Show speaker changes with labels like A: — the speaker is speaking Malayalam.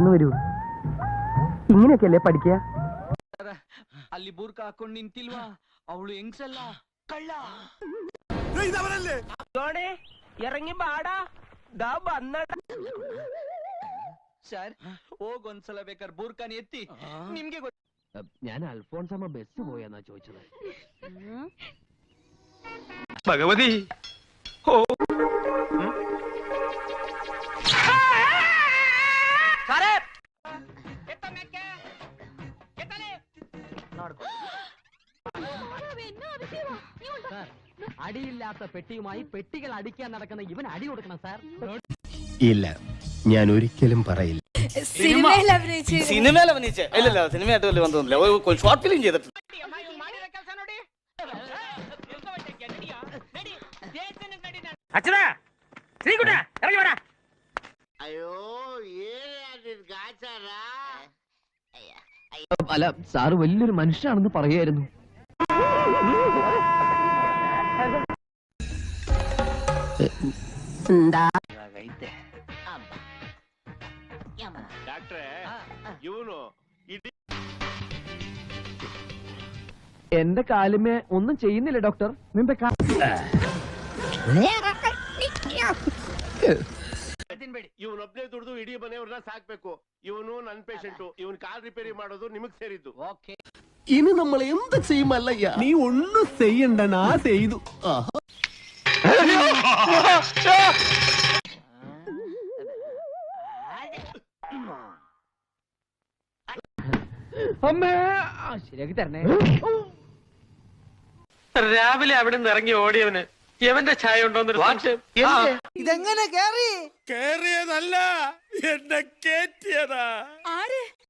A: പെട്ടെന്ന് വരൂ ഇങ്ങനെയൊക്കെയല്ലേ പഠിക്കുക
B: ಅಲ್ಲಿ ಬೂರ್ಕ ಹಾಕೊಂಡ್ ನಿಂತಿಲ್ವಾ ಅವಳು ಹೆಂಗ್ಸಲ್ಲ ಕಳ್ಳ
C: ഇറങ്ങി പാടാ ദാ വന്നട
B: ಸರ್ ಹೋಗ್ ಒಂದ್ಸಲ ಬೇಕಾದ್ರೆ ಬೂರ್ಕಾನಿ ಎತ್ತಿ ನಿಮ್ಗೆ ಗೊತ್ತ
A: ഞാൻ അൽഫോൺസമ്മ ബസ് പോയെന്നാ ചോദിച്ചത്
D: ഭഗവതി
A: അടിയില്ലാത്ത പെട്ടിയുമായി പെട്ടികൾ അടിക്കാൻ നടക്കുന്ന ഇവൻ അടി കൊടുക്കണം സാർ.
E: ഇല്ല ഞാൻ ഒരിക്കലും പറയില്ല.
F: സിനിമയിൽ അഭിനയിച്ചു
G: സിനിമയിൽ അഭിനയിച്ച? ഇല്ലല്ല സിനിമയായിട്ട് വലിയ ബന്ധമൊന്നുമില്ല. ഒരു ഷോർട്ട് ഫിലിം ചെയ്തിട്ടുണ്ട്.
C: അച്ഛനാ ശ്രീകുട്ട ഇറങ്ങി വരാ
A: അല്ല സാറ് വലിയൊരു മനുഷ്യനാണെന്ന് പറയായിരുന്നു. എന്റെ കാലുമേ ഒന്നും ചെയ്യുന്നില്ല ഡോക്ടർ. നിന്റെ കാ
H: ಇವನೊಬ್ನೇ ದುಡ್ದು ಇಡೀ ಮನೆಯವ್ರನ್ನ ಸಾಕ್ಬೇಕು ಇವನು ನನ್ ಪೇಷಂಟು ಇವನ್ ಕಾಲ್ ರಿಪೇರಿ ಮಾಡೋದು ನಿಮಗ್ ಸೇರಿದ್ದು
E: ഇനി നമ്മൾ എന്ത് ചെയ്യുമല്ലയ്യ നീ ഒന്നും ചെയ്യണ്ട നാ ചെയ്തു
A: അമ്മേ ആ, ശരിയാക്കി തരണേ
D: രാവിലെ അവിടെ നിന്ന് ഇറങ്ങി ഓടിയവന് യവന്റെ ചായ ഉണ്ടോന്നൊരു സംശയം.
C: ഇതെങ്ങനെ കേറി?
H: കേറിയതല്ല എന്നെ കേറ്റിയതാ.